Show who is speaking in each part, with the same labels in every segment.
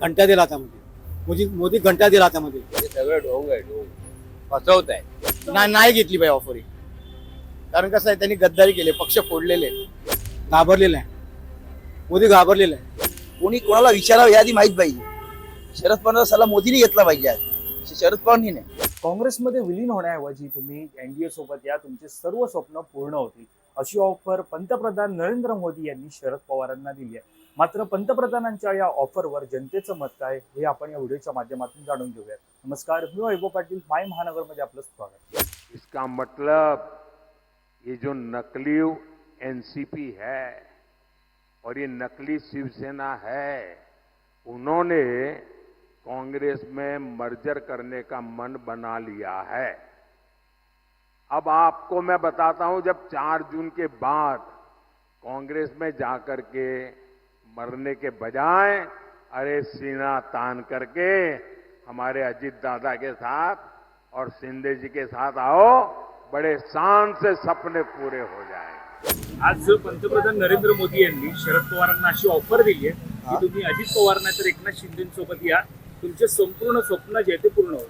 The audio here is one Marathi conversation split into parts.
Speaker 1: घंटा दिला हातामध्ये मोदी मोदी घंटा दिला हातामध्ये
Speaker 2: हे सगळं ढोंग आहे ढोंग फसवत आहे.
Speaker 3: नाही नाही घेतली पाहिजे ऑफर ही. कारण कसं आहे त्यांनी गद्दारी केली पक्ष फोडलेले.
Speaker 1: घाबरलेला. आहे मोदी घाबरलेला. आहे
Speaker 4: कोणी कोणाला विचारावं यादी माहीत पाहिजे शरद पवार सल्ला मोदीने घेतला पाहिजे आज. शरद पवारनी नाही.
Speaker 5: काँग्रेसमध्ये विलीन होण्याऐवजी तुम्ही एनडीए सोबत या तुमचे सर्व स्वप्न पूर्ण होतील. अशी ऑफर पंतप्रधान नरेंद्र मोदी यांनी शरद पवारांना दिली आहे. मात्र पंतप्रधानांच्या या ऑफरवर जनतेचं मत काय हे आपण या व्हिडिओच्या माध्यमातून जाणून घेऊयात. नमस्कार, मी वैभव पाटील, माय महानगरमध्ये आपलं स्वागत.
Speaker 2: इसका मतलब ये जो नकली एनसीपी है और ये नकली शिवसेना है, उन्होंने कांग्रेस में मर्जर करने का मन बना लिया है। अब आपको मैं बताता हूँ, जब चार जून के बाद कांग्रेस में जाकर के मरने के बजाय अरे सीना तान करके हमारे अजीत दादा के साथ और शिंदे जी के साथ आओ बड़े शान से सपने पूरे हो जाएंगे
Speaker 5: आज पंतप्रधान नरेंद्र मोदी यांनी शरद पवारांना अशी ऑफर दिली आहे की तुम्ही अजित पवार नाही तर एकनाथ शिंदेसोबत या. तुमचे संपूर्ण स्वप्न जे आहे ते पूर्ण होईल.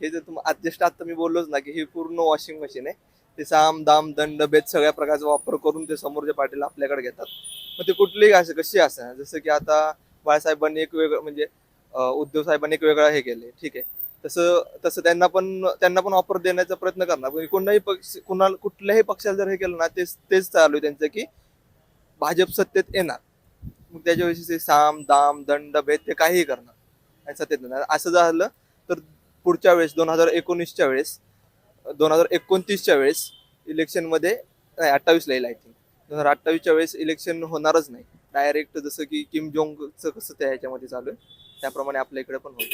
Speaker 6: हे जर तुम जस्ट आता मी बोललोच ना की हे पूर्ण वॉशिंग मशीन आहे. ते साम दाम दंड भेद सगळ्या प्रकारचा वापर करून ते समोरच्या पाटील आपल्याकडे घेतात. मग ते कुठलीही असं कशी असं जसं की आता बाळासाहेबांनी एक वेगळं म्हणजे उद्धव साहेबांनी एक वेगळं हे केले ठीक आहे. तसं तसं त्यांना पण त्यांना पण ऑफर देण्याचा प्रयत्न करणार. पण कोणाही पक्ष कुणाला कुठल्याही पक्षाला जर हे केलं ना तेच तेच चालू आहे त्यांचं की भाजप सत्तेत येणार. मग त्याच्याविषयी ते साम दाम दंड भेद ते काहीही करणार. आणि सत्तेत येणार. असं झालं तर पुढच्या वेळेस दोन हजार एकोणीसच्या वेळेस दोन हजार एकोणतीसच्या वेळेस इलेक्शनमध्ये नाही अठ्ठावीसला येईल आय थिंक दोन हजार अठ्ठावीसच्या वेळेस इलेक्शन होणारच नाही. डायरेक्ट जसं की किम जोंगचं कसं त्या ह्याच्यामध्ये चालू आहे त्याप्रमाणे आपल्या इकडे पण होईल.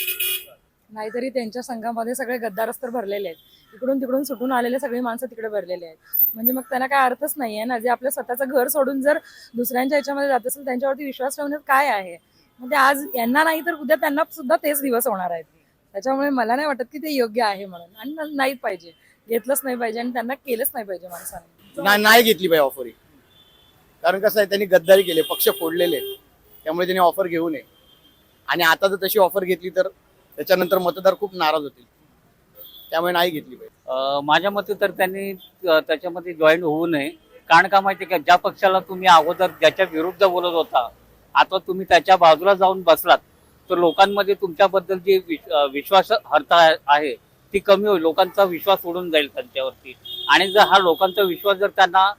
Speaker 7: नाहीतरी त्यांच्या संघामध्ये सगळे गद्दारच तर भरलेले आहेत. इकडून तिकडून सुटून आलेले सगळी माणसं तिकडे भरलेले आहेत. म्हणजे मग त्यांना काय अर्थच नाही आहे ना? जे आपलं स्वतःचं घर सोडून जर दुसऱ्यांच्या ह्याच्यामध्ये जात असेल त्यांच्यावरती विश्वास ठेवण्यात काय आहे? म्हणजे आज यांना नाही तर उद्या त्यांना सुद्धा तेच दिवस होणार आहेत. त्याच्यामुळे मला नाही वाटत की ते योग्य आहे म्हणून. आणि नाहीच पाहिजे. घेतलंच नाही पाहिजे आणि त्यांना केलंच नाही पाहिजे माणसाने.
Speaker 3: नाही नाही घेतली पाहिजे ऑफर ही. कारण कसं आहे त्यांनी गद्दारी केली पक्ष फोडलेले. त्यामुळे त्यांनी ऑफर घेऊ नये. आणि आता जर तशी ऑफर घेतली तर त्याच्यानंतर मतदार खूप नाराज होतील. त्यामुळे नाही घेतली पाहिजे
Speaker 8: अ, माझ्या मते तर त्यांनी अ, त्याच्यामध्ये जॉईन होऊ नये. कारण का माहिती का ज्या पक्षाला तुम्ही अगोदर ज्याच्या विरुद्ध बोलत होता आता तुम्ही त्याच्या बाजूला जाऊन बसलात तर लोकांमध्ये तुमच्याबद्दल जी विश- अ, विश्वासार्हता आहे ती कमी होईल लोकांचा विश्वास उडून जाईल त्यांच्यावरती. आणि जर हा लोकांचा विश्वास जर त्यांना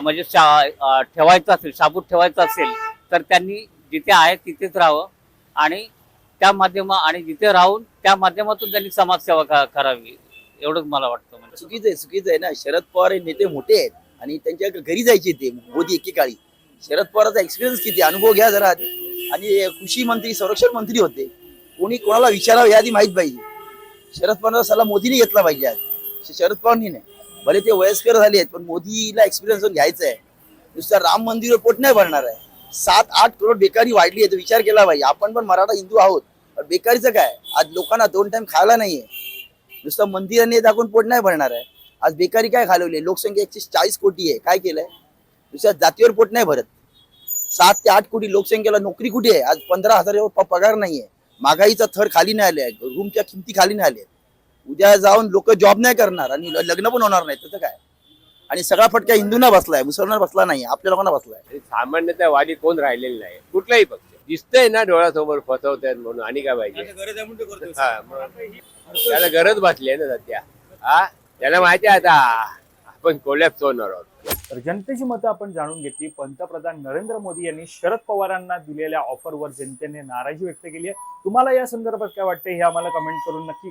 Speaker 8: म्हणजे शा- ठेवायचा असेल शाबूत ठेवायचा असेल तर त्यांनी जिथे आहे तिथेच राहावं. आणि त्या माध्यमा आणि जिथे राहून त्या माध्यमातून त्यांनी समाजसेवा करावी. एवढंच मला वाटतं म्हणजे.
Speaker 4: चुकीचं आहे चुकीचं आहे ना. शरद पवार हे नेते मोठे आहेत आणि त्यांच्या घरी जायचे ते मोदी एकेकाळी. शरद पवारचा एक्सपिरियन्स किती अनुभव घ्या जरा आधी. आणि कृषी मंत्री संरक्षण मंत्री होते. कोणी कोणाला विचारावं यादी माहीत पाहिजे. शरद पवार सल्ला मोदीने घेतला पाहिजे आज. शरद पवारनी नाही. भले ते वयस्कर झाले आहेत पण मोदीला एक्सपिरियन्स घ्यायचं आहे नुसतं राम मंदिर पोट नाही भरणार आहे. सात आठ करोड बेकारी वाढली आहे तर विचार केला पाहिजे. आपण पण मराठा हिंदू आहोत पण बेकारीचं काय? आज लोकांना दोन टाइम खायला नाहीये. नुसतं मंदिराने दाखवून पोट नाही भरणार आहे. आज बेकारी काय घालवली लोकसंख्या एकशे चाळीस कोटी आहे. काय केलंय? दुसऱ्या जातीवर पोट नाही भरत. सात ते आठ कोटी लोकसंख्येला नोकरी कुठे आहे? आज पंधरा हजार प- पगार नाहीये. महागाईचा थर खाली नाही आले रूमच्या किमती खाली नाही आल्या उद्या जाऊन लोक जॉब नाही करणार आणि लग्न पण होणार नाही त्याचं काय? आणि सगळा फटका हिंदूंना बसलाय मुसलमान बसला नाही आपल्या लोकांना बसलाय.
Speaker 2: सामान्यतावादी कोण राहिलेले नाही. कुठलाही पक्ष. दिसतंय ना डोळ्यासमोर फसवतात म्हणून आणि काय पाहिजे? हा, त्याला गरज भासली आहे ना सध्या. हा त्याला माहिती आहे आता आपण कोल्हॅप्स होणार आहोत.
Speaker 5: तर जनतेची मतं आपण जाणून घेतली. पंतप्रधान नरेंद्र मोदी यांनी शरद पवारांना दिलेल्या ऑफरवर जनतेने नाराजी व्यक्त केली आहे. तुम्हाला या संदर्भात काय वाटते हे आम्हाला कमेंट करून नक्की